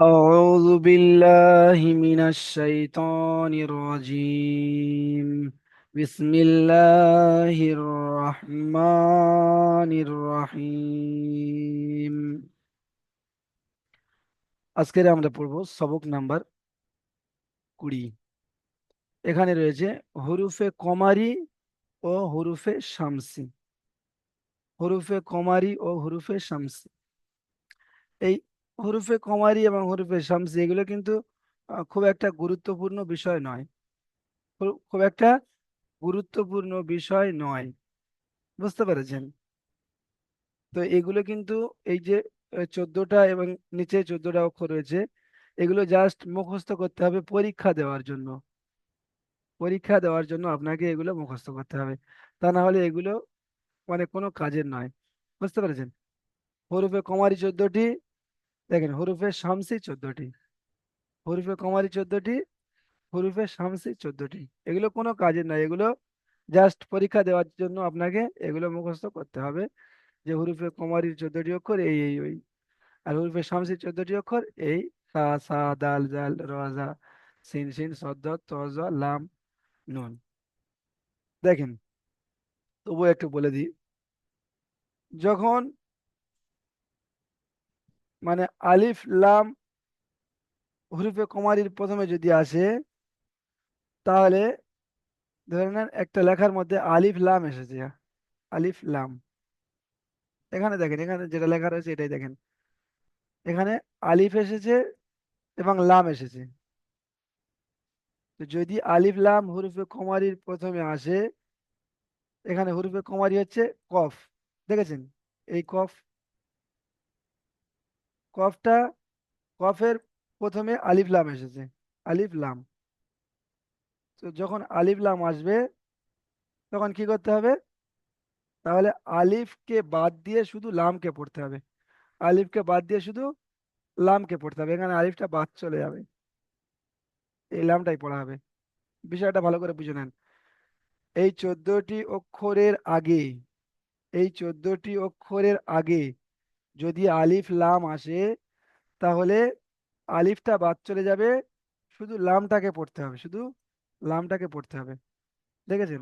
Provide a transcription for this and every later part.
أعوذ بالله من الشيطان الرجيم بسم الله الرحمن الرحيم আজকের আমরা পড়ব সবক নাম্বার কুড়ি এখানে রয়েছে হরুফে কমারি ও হরুফে শামসি হরুফে কমারি ও হরুফে শামসি এই হরুফে কমারি এবং হরুফে শামসি, এগুলো কিন্তু খুব একটা গুরুত্বপূর্ণ বিষয় নয়। খুব একটা গুরুত্বপূর্ণ বিষয় নয়। বুঝতে পেরেছেন? তো এগুলো কিন্তু এই যে চোদ্দটা এবং নিচে চোদ্দটা অক্ষর রয়েছে, এগুলো জাস্ট মুখস্থ করতে হবে পরীক্ষা দেওয়ার জন্য। পরীক্ষা দেওয়ার জন্য আপনাকে এগুলো মুখস্থ করতে হবে। তা না হলে এগুলো মানে কোনো কাজের নয়। বুঝতে পেরেছেন? হরুফে কমারি চোদ্দটি দেখেন, হরুফে শামসি চোদ্দটি, হরুফে কমারি চোদ্দটি, হরুফে শামসি চোদ্দটি। এগুলো কোনো কাজের নয়, এগুলো জাস্ট পরীক্ষা দেওয়ার জন্য আপনাকে এগুলো মুখস্থ করতে হবে যে হরুফে কমারির চোদ্দটি অক্ষর, এই এই, ওই। আর হরুফে শামসির চোদ্দটি অক্ষর, এই, সা সা, দাল, জাল রজা সিন সিন সদ্দ তজ লাম, নুন। দেখেন, তবুও একটু বলে দিই, যখন মানে আলিফ, লাম হরুফে কমারির প্রথমে যদি আসে, তাহলে ধরে নেন একটা লেখার মধ্যে আলিফ, লাম এসেছে। আলিফ, লাম। এখানে দেখেন, এখানে যেটা লেখা রয়েছে এটাই দেখেন। এখানে আলিফ এসেছে এবং লাম এসেছে। যদি আলিফ, লাম হরুফে কমারির প্রথমে আসে, এখানে হরুফে কমারি হচ্ছে কফ। দেখেছেন? এই কফ কফটা, কফের প্রথমে আলিফ লাম এসেছে। আলিফ লাম। তো যখন আলিফ লাম আসবে, তখন কি করতে হবে? তাহলে আলিফকে বাদ দিয়ে শুধু লামকে পড়তে হবে। আলিফকে বাদ দিয়ে শুধু লামকে পড়তে হবে। এখানে আলিফটা বাদ চলে যাবে। এই লামটাই পড়া হবে। বিষয়টা ভালো করে বুঝে নেন। এই চোদ্দটি অক্ষরের আগে, এই চোদ্দটি অক্ষরের আগে যদি আলিফ, লাম আসে, তাহলে আলিফটা বাদ চলে যাবে। শুধু লামটাকে পড়তে হবে, শুধু লামটাকে পড়তে হবে। দেখেছেন?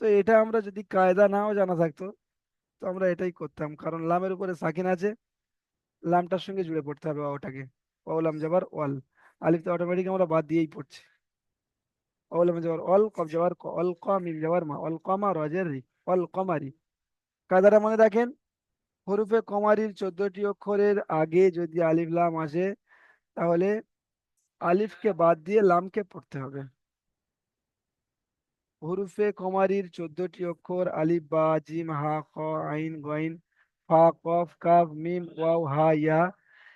তো এটা আমরা যদি কায়দা নাও জানা থাকতো, তো আমরা এটাই করতাম। কারণ লামের উপরে সাকিন আছে, লামটার সঙ্গে জুড়ে পড়তে হবে ওটাকে। অলাম যাবার অল আলিফটা অটোমেটিক আমরা বাদ দিয়েই পড়ছি। অলাম যাবার অল কব যাবার অল ক যাবার মা অল কমা রজের রি অল কমারি কায়দাটা মনে রাখেন হরুফে কমারির চোদ্দটি অক্ষরের আগে যদি আলিফ, লাম আসে, তাহলে আলিফকে বাদ দিয়ে লামকে পড়তে হবে। হরুফে কমারির চোদ্দটি অক্ষর, আলিফ, বা, জিম, হা, খ, আইন, গইন, ফা, কফ, কাফ, মিম, ওয়াও, হা, ইয়া।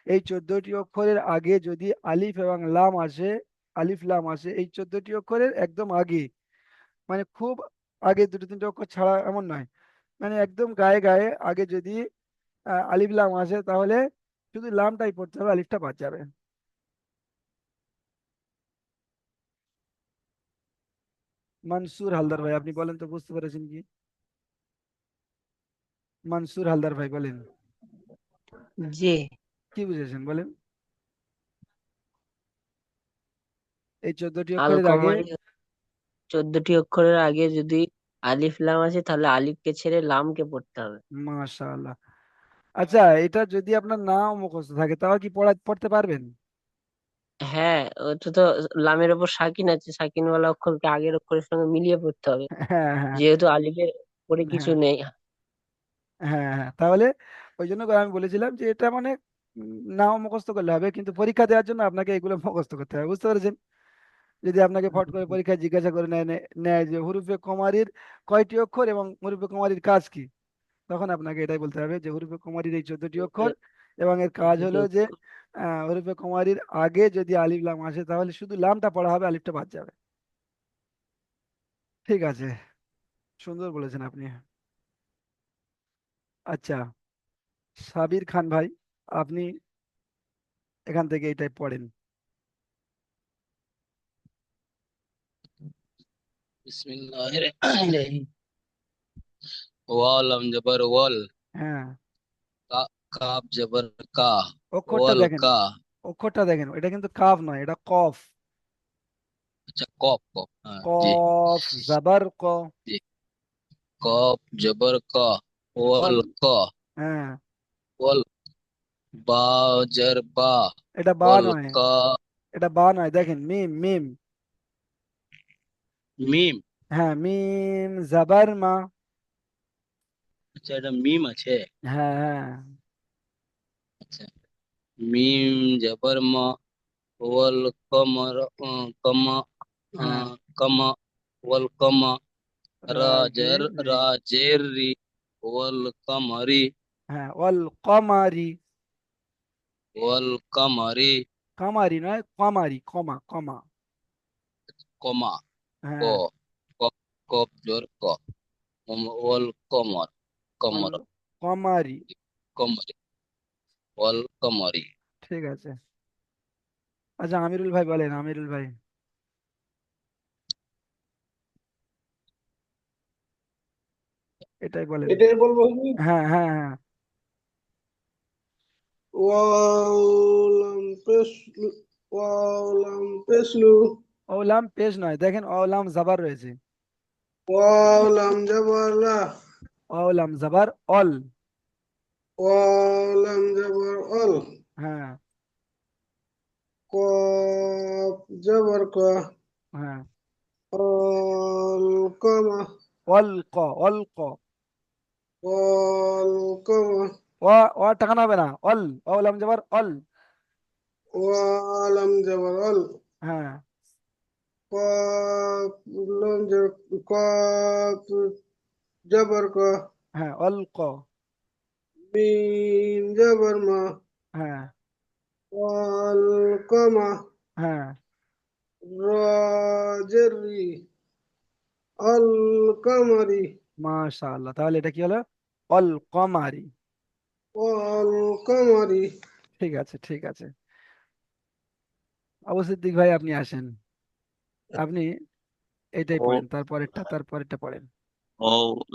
এই চোদ্দটি অক্ষরের আগে যদি আলিফ এবং লাম আসে, আলিফ, লাম আসে, এই চোদ্দটি অক্ষরের একদম আগে। মানে খুব আগে দুটো, তিনটে অক্ষর ছাড়া এমন নয়। মানে একদম গায়ে গায়ে আগে যদি আলিফ লাম আসে তাহলে শুধু লামটাই পড়তে হবে আলিফটা বাদ যাবে। মানসুর হালদার ভাই আপনি বলেন তো বুঝতে পেরেছেন কি? মানসুর হালদার ভাই বলেন। জি। কি বুঝেছেন বলেন? এই চোদ্দটি আল অক্ষরের আগে কমারি চোদ্দটি অক্ষরের আগে যদি আলিফ লাম আছে তাহলে আলিফকে ছেড়ে লামকে পড়তে হবে। মাশাআল্লাহ। আচ্ছা এটা যদি আপনার নাও মুখস্থ থাকে তাও কি পড়া পড়তে পারবেন? হ্যাঁ ওটা তো লামের ওপর সাকিন আছে সাকিন ওয়ালা অক্ষরকে আগের অক্ষরের সঙ্গে মিলিয়ে পড়তে হবে। হ্যাঁ হ্যাঁ যেহেতু আলিফের পরে কিছু হ্যাঁ নেই হ্যাঁ হ্যাঁ। তাহলে ওই জন্য করে আমি বলেছিলাম যে এটা মানে নাও মুখস্থ করলে হবে কিন্তু পরীক্ষা দেওয়ার জন্য আপনাকে এগুলো মুখস্থ করতে হবে বুঝতে পেরেছেন? যদি আপনাকে ফট করে পরীক্ষায় জিজ্ঞাসা করে নেয় নেয় যে হুরুফে কমারির কয়টি অক্ষর এবং হুরুফে কমারির কাজ কি? তখন আপনাকে এটাই বলতে হবে যে হুরুফে কুমারীর এই চোদ্দটি অক্ষর এবং এর কাজ হলো যে হুরুফে কমারির আগে যদি আলিফ লাম আসে তাহলে শুধু লামটা পড়া হবে আলিফটা বাদ যাবে। ঠিক আছে। সুন্দর বলেছেন আপনি। আচ্ছা সাবির খান ভাই আপনি এখান থেকে এটাই পড়েন। বিসমিল্লাহির রহিম। ওয়াল আম জবর ওয়াল হ্যাঁ কা কাপ জবর কা অক্ষরটা ওয়াল দেখেন কা অক্ষরটা দেখেন এটা কিন্তু কাফ নয় এটা কফ আচ্ছা কপ কপ হ্যাঁ জি কফ জাবার ক কপ জবর কা ওয়াল কা হ্যাঁ ওয়াল বা জর বা এটা বা ওয়াল নয় কা এটা বা নয় দেখেন মিম মিম মিম হ্যাঁ মিম জাবার মা আচ্ছা এটা মিম আছে। হ্যাঁ হ্যাঁ। আচ্ছা। মিম জবর মা ওয়াল কমর কমা হ্যাঁ। কমা ওয়াল কমা রাজের রাজের রি। ওয়াল কমরি হ্যাঁ ওয়াল কমারি ওয়াল কমরি কামারি নয় কমারি কমা কমা। কমা। ক হ্যাঁ। কপ কপ জোর ক। ওয়াল কমর কমর। কমারি। কমরি। ওয়াল কমরি। ঠিক আছে। আচ্ছা আমিরুল ভাই বলেন আমিরুল ভাই। এটাই বলেন এটাই বলব হ্যাঁ হ্যাঁ হ্যাঁ। ওয়ালাম ওয়ালাম পেসলু ওলাম পেশ নয় দেখেন ওলাম জাবার রয়েছে। ওয়ালাম জাবালা ওলাম জাবার অল। ওয়ালাম জাবার অল। হ্যাঁ। কফ জাবার ক। হ্যাঁ। অল কমা অল ক অল ক। অল কমা ও ও টাকানো হবে না। অল ওলাম জাবার অল। ওয়ালাম জাবার অল। হ্যাঁ। কফ লাম জাবার কফ জাবার ক হ্যাঁ অল ক মিম জাবার মা হ্যাঁ। অল কমা হ্যাঁ। রাজেরি। আল কামারি মাশাআল্লাহ তাহলে এটা কি হলো? অল কমারি আল কামারি ঠিক আছে ঠিক আছে। আবু সিদ্দিক ভাই আপনি আসেন। আপনি এটাই পড়েন তারপরেরটা তারপরেরটা পড়েন।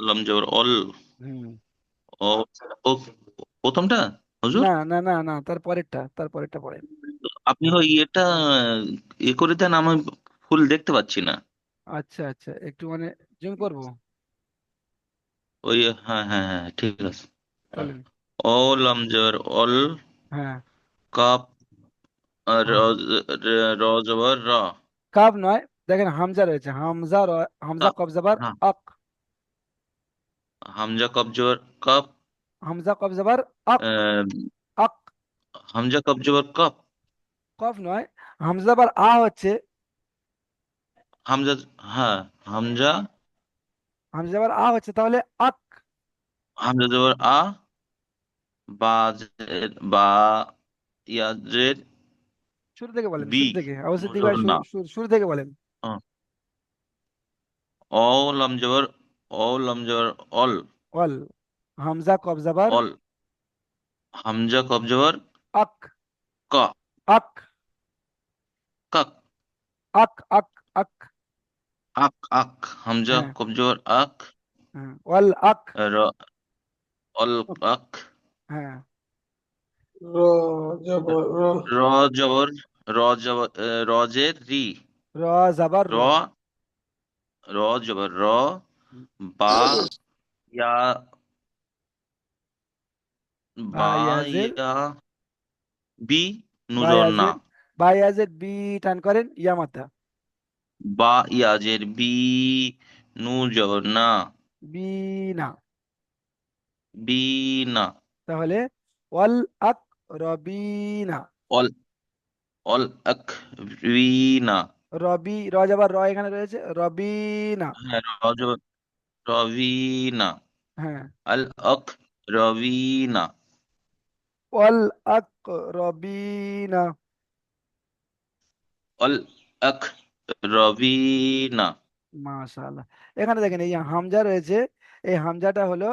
লাম জবর অল। হুম। ও প্রথমটা? হুজুর? না না না না তারপরেরটা তারপরেরটা পড়েন আপনি ওই এটা এ করে দেন আমি ফুল দেখতে পাচ্ছি না। আচ্ছা আচ্ছা একটু মানে জুম করব? ওই হ্যাঁ হ্যাঁ হ্যাঁ ঠিক আছে। বলেন লাম জবর অল। হ্যাঁ। কাপ আর হ্যাঁ। র জবর র। কাব নয় দেখেন হামজা রয়েছে হামজা র- হামজা কাপ কব জবর আক হামজা কব জবর কাপ হামজা কব জবর আক। আক। হামজা কব জবর কাপ কফ নয় হামজা আবার আ হচ্ছে। হামজা হ্যাঁ হামজা। হামজা আবার আ হচ্ছে তাহলে আক। হামজা জবর আ বা জের- বা ইয়াজের শুরু থেকে বলেন বি। শুরু থেকে জবর শুরু না। শুরু- শুরু থেকে বলেন। ও লাম জবর ও লাম জবর অল অল হামজা কব জবর অল হামজা কব জবর আক ক আক কাক আক আক আক আক আক হামজা হ্যাঁ কব জবর আক হ্যাঁ ওয়াল আক র অল আক হ্যাঁ র জবর র র জবর র জবর আহ, রজের রি র জাবার র র র জবর র বা ইয়া বা বা ইয়া বি নুজর না। বা ইয়াজের বি টান করেন ইয়ামাতা। বা ইয়াজের বি নু না। বি না। বি না। তাহলে ওয়াল আক রবিনা অল অল আক রি না। রবি র জাবার র এখানে রয়েছে রবিনা হ্যাঁ র রবিনা। হ্যাঁ। আল আক রবিনা। ওয়াল আক রবিনা। আক রবিনা। মাশাআল্লাহ। এখানে দেখেন এই যে হামজা রয়েছে এই হামজাটা হলো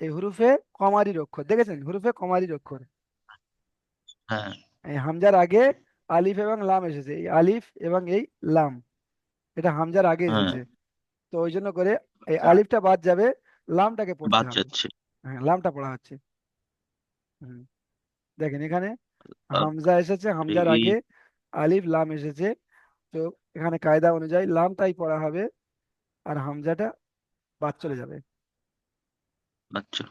এই হুরুফে কমারির অক্ষর। দেখেছেন? হুরুফে কমারির অক্ষর। হ্যাঁ। এই হামজার আগে আলিফ এবং লাম এসেছে। এই আলিফ এবং এই লাম। এটা হামজার আগে হ্যাঁ। এসেছে। তো ওই জন্য করে এই আলিফটা বাদ যাবে লামটাকে পড়তে বাদ হবে। যাচ্ছে। হ্যাঁ লামটা পড়া হচ্ছে। হুম। দেখেন এখানে হামজা এসেছে হামজার আগে আলিফ লাম এসেছে। তো এখানে কায়দা অনুযায়ী লামটাই পড়া হবে আর হামজাটা বাদ চলে যাবে। আচ্ছা।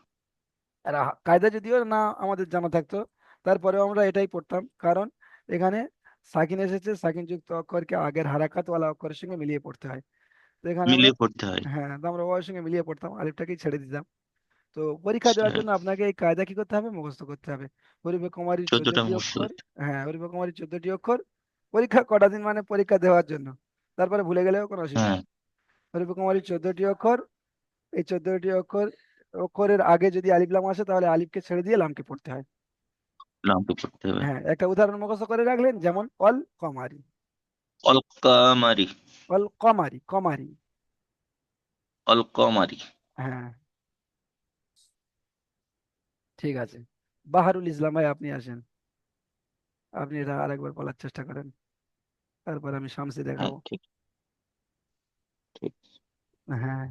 আর কায়দা যদিও না আমাদের জানা থাকতো তারপরেও আমরা এটাই পড়তাম। কারণ এখানে সাকিন এসেছে সাকিন যুক্ত অক্ষরকে আগের হারাকাতওয়ালা অক্ষরের সঙ্গে মিলিয়ে পড়তে হয়। আমরা মিলিয়ে পড়তে হয়। হ্যাঁ তো আমরা ওর সঙ্গে মিলিয়ে পড়তাম আলিফটাকেই ছেড়ে দিতাম। তো পরীক্ষা দেওয়ার আচ্ছা। জন্য আপনাকে এই কায়দা কি করতে হবে? মুখস্থ করতে হবে। হরিফে কুমারীর চোদ্দটা চোদ্দটি মুখস্থ অক্ষর হ্যাঁ হরিফে কুমারীর চোদ্দটি অক্ষর। পরীক্ষা কটা দিন মানে পরীক্ষা দেওয়ার জন্য? তারপরে ভুলে গেলেও কোনো অসুবিধা হ্যাঁ। নেই। হরিফে কুমারীর চোদ্দটি অক্ষর এই চোদ্দটি অক্ষর অক্ষরের আগে যদি আলিফ লাম আসে তাহলে আলিফকে ছেড়ে দিয়ে লামকে পড়তে হয়। লামকে পড়তে হবে। হ্যাঁ একটা উদাহরণ মুখস্থ করে রাখলেন যেমন অল কমারি। অলকামারি। অল কমারি। কমারি অলকমারি। হ্যাঁ। ঠিক আছে। বাহারুল ইসলাম ভাই আপনি আসেন। আপনি এটা আরেকবার বলার চেষ্টা করেন। তারপর আমি শামসি হ্যাঁ দেখাবো। ঠিক। ঠিক। হ্যাঁ।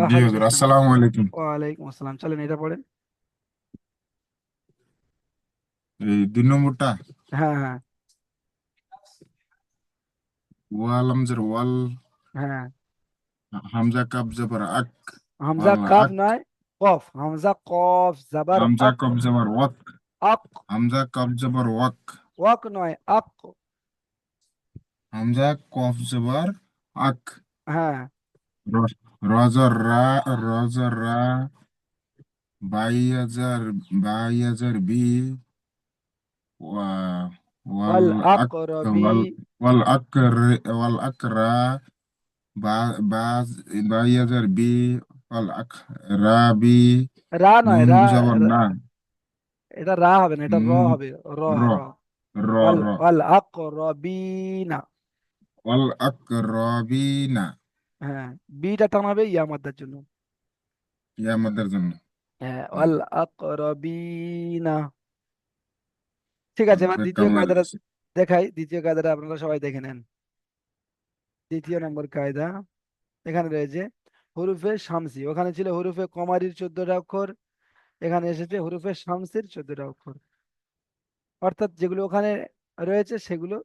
জি বাহারুল হুজুর ইসলাম আসসালামু আলাইকুম। ওয়ালাইকুম আসসালাম। চলেন এটা পড়েন। এই দুই নম্বরটা? হ্যাঁ। হ্যাঁ ওয়াল আমজার ওয়াল। হ্যাঁ। হামজা কাব জবর আক। হামজা কাফ আক। নয় কফ। হামজা কফ জাবার হামজা কাব জবর ওয়াক। আক। হামজা কাব জবর ওয়াক। ওয়াক নয় আক। হামজা কফ জবর আক। হ্যাঁ। রজর রা রজর রা বাইয়াজার বাইয়াজার বি ওয়া ওয়াল ওয়াল আক আকরবি ওয়াল ওয়াল আকর ওয়াল আকরা বা বাজ বাইয়াজার বি ওয়াল আকরাবি রা নয় নুন রা জবর রা- না এটা রা হবে না এটা র নুন হবে র র র র ওয়াল র ওয়াল আকরবিনা ওয়াল আকরাবিনা হ্যাঁ বিটা টানাবে ইয়া মাদ্দার জন্য ইয়া আমাদের জন্য হ্যাঁ হুম, ওয়াল আকরবিনা ঠিক আছে এবার দ্বিতীয় কায়দাটা দেখাই দ্বিতীয় কায়দাটা আপনারা সবাই দেখে নেন। দ্বিতীয় নম্বর কায়দা এখানে রয়েছে হুরুফে শামসি ওখানে ছিল হুরুফে কমারির চোদ্দটা অক্ষর এখানে এসেছে হুরুফে শামসির চোদ্দটা অক্ষর। অর্থাৎ যেগুলো ওখানে রয়েছে সেগুলো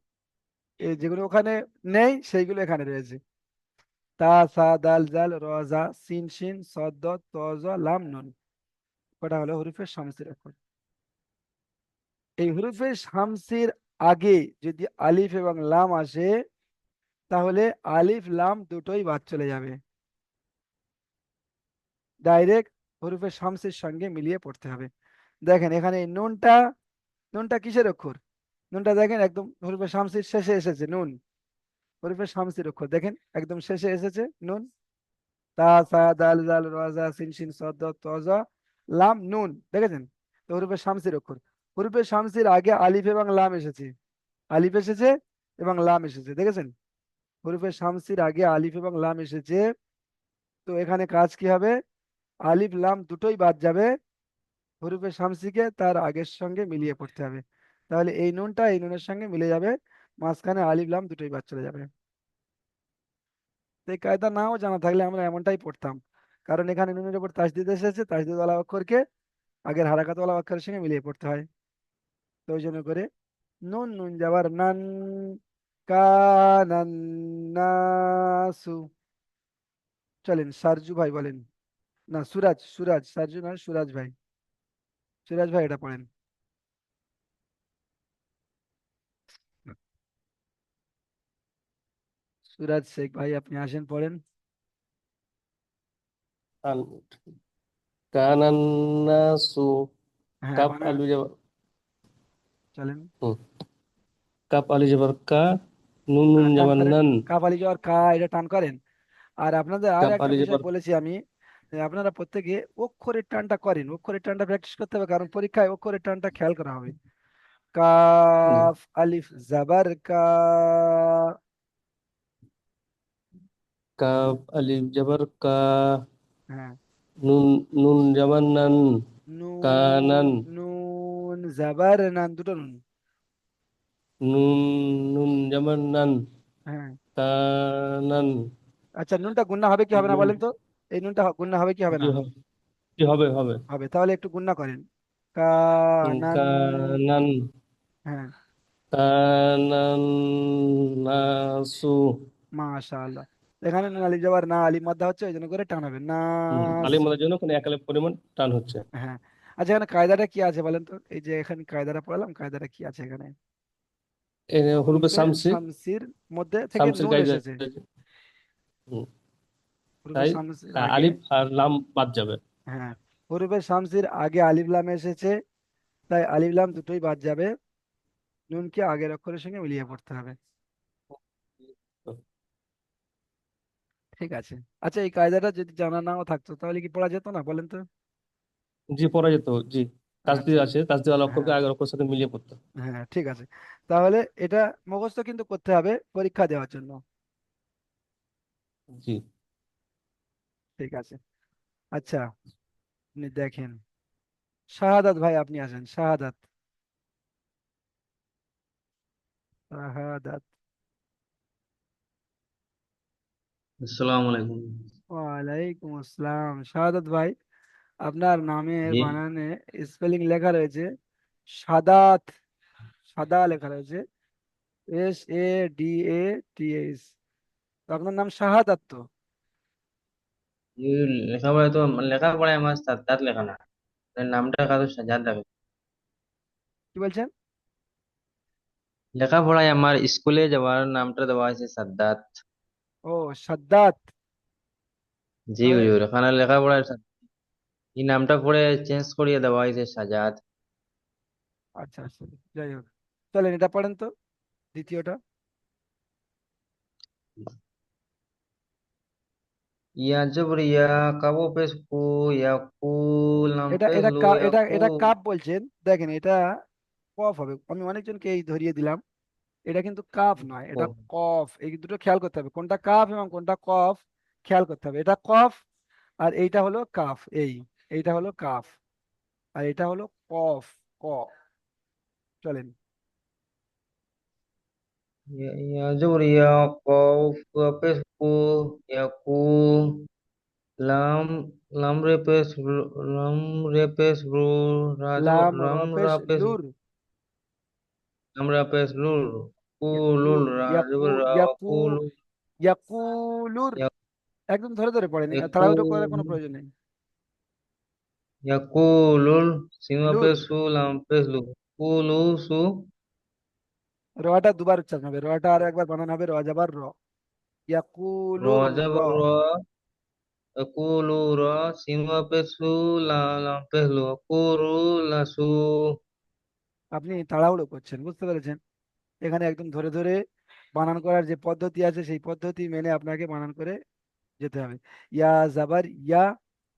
যেগুলো ওখানে নেই সেইগুলো এখানে রয়েছে। তা সা দাল জাল র জা সিন শিন সদ দ ত লাম নুন। কটা হলো হুরুফে শামসির অক্ষর। এই হরুফে শামসির আগে যদি আলিফ এবং লাম আসে, তাহলে আলিফ, লাম দুটোই বাদ চলে যাবে। ডাইরেক্ট হরুফে শামসের সঙ্গে মিলিয়ে পড়তে হবে। দেখেন, এখানে নুনটা নুনটা কিসের অক্ষর? নুনটা দেখেন, একদম হরুফে শামসির শেষে এসেছে, নুন। হরুফে শামসির অক্ষর, দেখেন, একদম শেষে এসেছে, নুন। তা, সা, দাল, জাল, র, জা, সিন, শিন, সদ দ ত, জ, লাম, নুন, দেখেছেন? তো হরুফে শামসির অক্ষর। হরুফে শামসির আগে আলিফ এবং লাম এসেছে। আলিফ এসেছে এবং লাম এসেছে, দেখেছেন? হরুফে শামসির আগে আলিফ এবং লাম এসেছে। তো এখানে কাজ কি হবে? আলিফ, লাম দুটোই বাদ যাবে। হরুফে শামসিকে তার আগের সঙ্গে মিলিয়ে পড়তে হবে। তাহলে এই নুনটা এই নুনের সঙ্গে মিলে যাবে। মাঝখানে আলিফ, লাম দুটোই বাদ চলে যাবে। এই কায়দা নাও জানা থাকলে আমরা এমনটাই পড়তাম। কারণ এখানে নুনের উপর তাসদিদ এসেছে তাসদিদ ওয়ালা অক্ষরকে আগের হারাকাত ওয়ালা অক্ষরের সঙ্গে মিলিয়ে পড়তে হয়। তো ওই জন্য করে নুন নুন যাবার নান নাসু চলেন সারজু ভাই বলেন না সুরাজ সুরাজ সারজু না সুরাজ ভাই সুরাজ ভাই এটা পড়েন সুরাজ শেখ ভাই আপনি আসেন পড়েন কানান্নাসু কাপ আলু জবর চলেন। কাপ আলু জবর কা নুন নুন টান জবর কা এটা টান করেন। আর আপনাদের আর কাপ একটা আলু বিষয় বলেছি আমি আপনারা প্রত্যেকে অক্ষরের টানটা করেন অক্ষরের টানটা প্র্যাকটিস করতে হবে কারণ পরীক্ষায় অক্ষরের টানটা খেয়াল করা হবে। কাফ আলিফ জাবার কা। কাপ আলিফ জবর কা। হ্যাঁ। নুন নুন জবর নান। কানান নুন। নুন জাবার নান দুটো নুন। নুন নুন জবর নান হ্যাঁ। আচ্ছা নুনটা গুন্না হবে কি হবে না বলেন তো? এই নুনটা গুন্না হবে কি হবে না? হবে? জি হবে হবে। হবে তাহলে একটু করেন। কানান কানান হ্যাঁ। কানান নাসু মাশাআল্লাহ। এখানে আলিফ যাবার না আলিফ মাদ্দা হচ্ছে ওই জন্য করে টানাবেন। না হুম, আলিফ মাদার জন্য কোনো এক আলিফ পরিমাণ টান হচ্ছে। হ্যাঁ আচ্ছা এখানে কায়দাটা কি আছে বলেন তো? এই যে এখানে কায়দাটা পড়ালাম কায়দাটা কি আছে এখানে? হরুফে হরুফে শামসি। শামসির মধ্যে থেকে শামসির নুন কায়দা এসেছে। হুম, হরুফে তাই? শামসির আগে আলিফ আর লাম বাদ যাবে। হ্যাঁ হরুফে শামসির আগে আলিফ লাম এসেছে তাই আলিফ লাম দুটোই বাদ যাবে। নুনকে আগের অক্ষরের সঙ্গে মিলিয়ে পড়তে হবে। ঠিক আছে। আচ্ছা এই কায়দাটা যদি জানা নাও থাকতো তাহলে কি পড়া যেত না বলেন তো? জি পড়া যেত জি। তাসদিদ আচ্ছা আছে তাসদিদ আল অক্ষরকে হ্যাঁ। আগের অক্ষরের সাথে মিলিয়ে পড়তে হ্যাঁ ঠিক আছে। তাহলে এটা মুখস্থ কিন্তু করতে হবে পরীক্ষা দেওয়ার জন্য। জি। ঠিক আছে। আচ্ছা আপনি দেখেন। শাহাদাত ভাই আপনি আসেন। শাহাদাত। শাহাদাত। আসসালামু আলাইকুম। ওয়ালাইকুম আসসালাম। শাহাদাত ভাই। আপনার নামের জি। বানানে স্পেলিং লেখা রয়েছে সাদাত সাদা লেখা রয়েছে S A D A T H তো আপনার নাম শাহাদাত তো এই লেখাপড়ায় তো লেখাপড়ায় আমার সাদ্দাত লেখা না। এর নামটা কারও সাজাদ রাখে কি বলছেন? লেখাপড়ায় আমার স্কুলে যাওয়ার নামটা দেওয়া হয়েছে সাদ্দাত। ও সাদ্দাত। জি তাহলে হুজুর এখানে লেখাপড়ায় সাদ- এই নামটা পরে চেঞ্জ করিয়ে দেওয়া হয়েছে সাজাদ আচ্ছা আচ্ছা যাই হোক। চলেন এটা পড়েন তো দ্বিতীয়টা। ইয়া জবর ইয়া কাবু ইয়া এটা এটা কা- ইয়া এটা কু এটা কাপ বলছেন। দেখেন এটা কফ হবে। আমি অনেকজনকে এই ধরিয়ে দিলাম। এটা কিন্তু কাফ নয় এটা ও কফ। এই দুটো খেয়াল করতে হবে। কোনটা কাফ এবং কোনটা কফ খেয়াল করতে হবে। এটা কফ আর এইটা হলো কাফ এই। এইটা হলো কাফ আর এটা হলো কফ ক। চলেন। লাম লাম লাম লাম লুর। লাম লুর। ইয়াকুলুর একদম ধরে ধরে পড়েন। তাড়াহুড়ো করার কোনো প্রয়োজন নেই। সু লাম লু সু রটা দুবার উচ্চারণ হবে। রটা আর একবার বানানো হবে। র যাবার র। র র জবর র। কু র। সিমা পেশ সু লা লাম পেশ লু কু লা সু। আপনি তাড়াহুড়ো করছেন বুঝতে পেরেছেন? এখানে একদম ধরে ধরে বানান করার যে পদ্ধতি আছে সেই পদ্ধতি মেনে আপনাকে বানান করে যেতে হবে। ইয়া জাবার ইয়া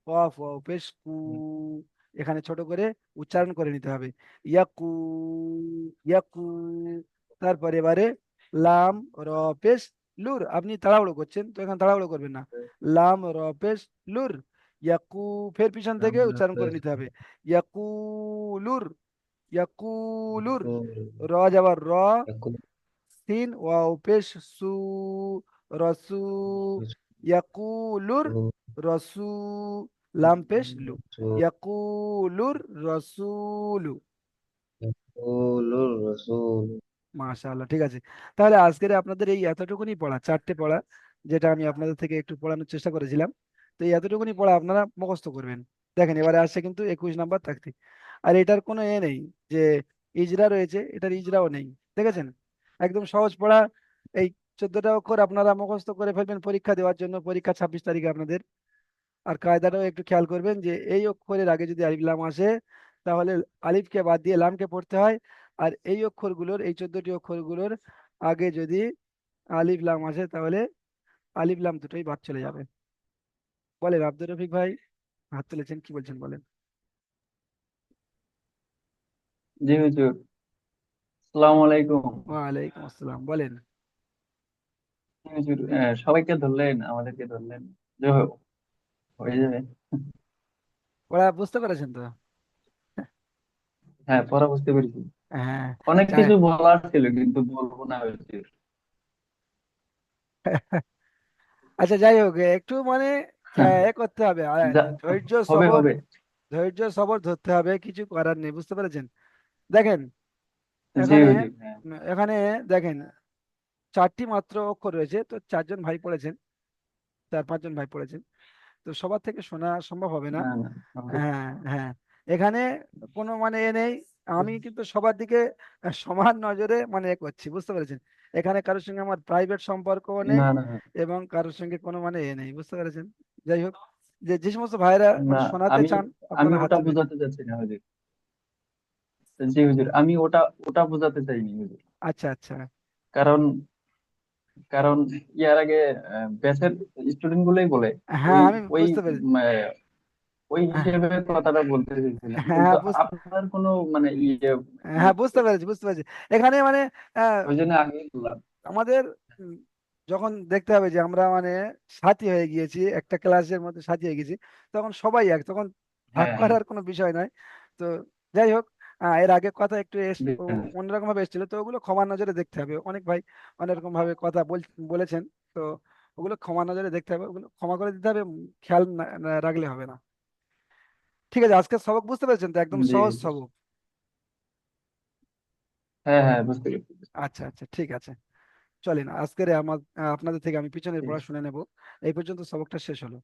ওয়াও পেশ কু এখানে ছোট করে উচ্চারণ করে নিতে হবে। ইয়াকু ইয়াকু তারপরে এবারে লাম র পেশ লুর আপনি তাড়াহুড়ো করছেন তো এখানে তাড়াহুড়ো করবেন না। লাম র পেশ লুর ইয়াকু ফের পিছন থেকে উচ্চারণ করে নিতে হবে। ইয়াকুলুর ইয়াকুলুর র যাবার র সিন ওয়াও পেশ সু রসু ইয়াকুলুর রসু লাম পেশ লু ইয়াকুলুর রসুল মাশাআল্লাহ ঠিক আছে। তাহলে আজকের আপনাদের এই এতটুকুনি পড়া চারটে পড়া যেটা আমি আপনাদের থেকে একটু পড়ানোর চেষ্টা করেছিলাম তো এই এতটুকুনি পড়া আপনারা মুখস্থ করবেন। দেখেন এবারে আসছে কিন্তু একুশ নাম্বার থাকতে আর এটার কোনো এ নেই যে ইজরা রয়েছে এটার ইজরাও নেই দেখেছেন? একদম সহজ পড়া। এই চোদ্দটা অক্ষর আপনারা মুখস্থ করে ফেলবেন পরীক্ষা দেওয়ার জন্য পরীক্ষা ছাব্বিশ তারিখে আপনাদের। আর কায়দাটাও একটু খেয়াল করবেন যে এই অক্ষরের আগে যদি আলিফ লাম আসে তাহলে আলিফকে বাদ দিয়ে লামকে পড়তে হয়। আর এই অক্ষরগুলোর এই চোদ্দটি অক্ষরগুলোর আগে যদি আলিফ লাম আসে তাহলে আলিফ লাম দুটোই বাদ চলে যাবে। বলেন আব্দুর রফিক ভাই হাত তুলেছেন কি বলছেন বলেন? জি হুজুর। আসসালামু আলাইকুম। ওয়ালাইকুম আসসালাম বলেন। হুজুর সবাইকে ধরলেন আমাদেরকে ধরলেন। যে হ- হয়ে যাবে। বুঝতে পেরেছেন তো? হ্যাঁ পড়া বুঝতে পেরেছি। হ্যাঁ। অনেক কিছু বলার ছিল কিন্তু বলব না আচ্ছা যাই হোক একটু মানে হ্যাঁ। এ করতে হবে। ধৈর্য হবে সবর হবে। ধৈর্য সবর ধরতে হবে কিছু করার নেই বুঝতে পেরেছেন? দেখেন এখানে হ্যাঁ। এখানে দেখেন চারটি মাত্র অক্ষর রয়েছে তো চারজন ভাই পড়েছেন চার পাঁচজন ভাই পড়েছেন। তো সবার থেকে শোনা সম্ভব হবে না। হ্যাঁ হ্যাঁ এখানে কোনো মানে এ নেই। আমি কিন্তু সবার দিকে সমান নজরে মানে এ করছি বুঝতে পেরেছেন? এখানে কারোর সঙ্গে আমার প্রাইভেট সম্পর্ক নেই এবং কারোর সঙ্গে কোনো মানে এ নেই বুঝতে পেরেছেন? যাই হোক যে যে সমস্ত ভাইরা শোনাতে চান আমি ওটা বোঝাতে চাচ্ছি না হুজুর। জি হুজুর আমি ওটা ওটা বোঝাতে চাইনি হুজুর। আচ্ছা আচ্ছা। কারণ কারণ ইয়ার আগে ব্যাচের স্টুডেন্ট গুলোই বলে হ্যাঁ আমি ওই বুঝতে পেরেছি। ওই হিসেবে কথাটা বলতে চাইছিলাম হ্যাঁ আপনার কোনো মানে ইয়ে হ্যাঁ বুঝতে পেরেছি বুঝতে পেরেছি। এখানে মানে ওই জন্য আগে বললাম। আমাদের যখন দেখতে হবে যে আমরা মানে সাথী হয়ে গিয়েছি একটা ক্লাসের মধ্যে সাথী হয়ে গেছি তখন সবাই এক তখন ভাগ হ্যাঁ। করার কোনো বিষয় নয়। তো যাই হোক এর আগে কথা একটু। অন্যরকম ভাবে এসেছিল তো ওগুলো ক্ষমা নজরে দেখতে হবে। অনেক ভাই অনেক রকম ভাবে কথা বল- বলেছেন তো ওগুলো ক্ষমা নজরে দেখতে হবে ওগুলো ক্ষমা করে দিতে হবে খেয়াল রাখলে হবে না। ঠিক আছে আজকে সবক বুঝতে পেরেছেন তো? একদম সহজ সবক। হ্যাঁ হ্যাঁ বুঝতে পেরেছি। আচ্ছা আচ্ছা ঠিক আছে। চলেন আজকের আমার আপনাদের থেকে আমি পিছনের পড়া শুনে নেব। এই পর্যন্ত সবকটা শেষ হলো।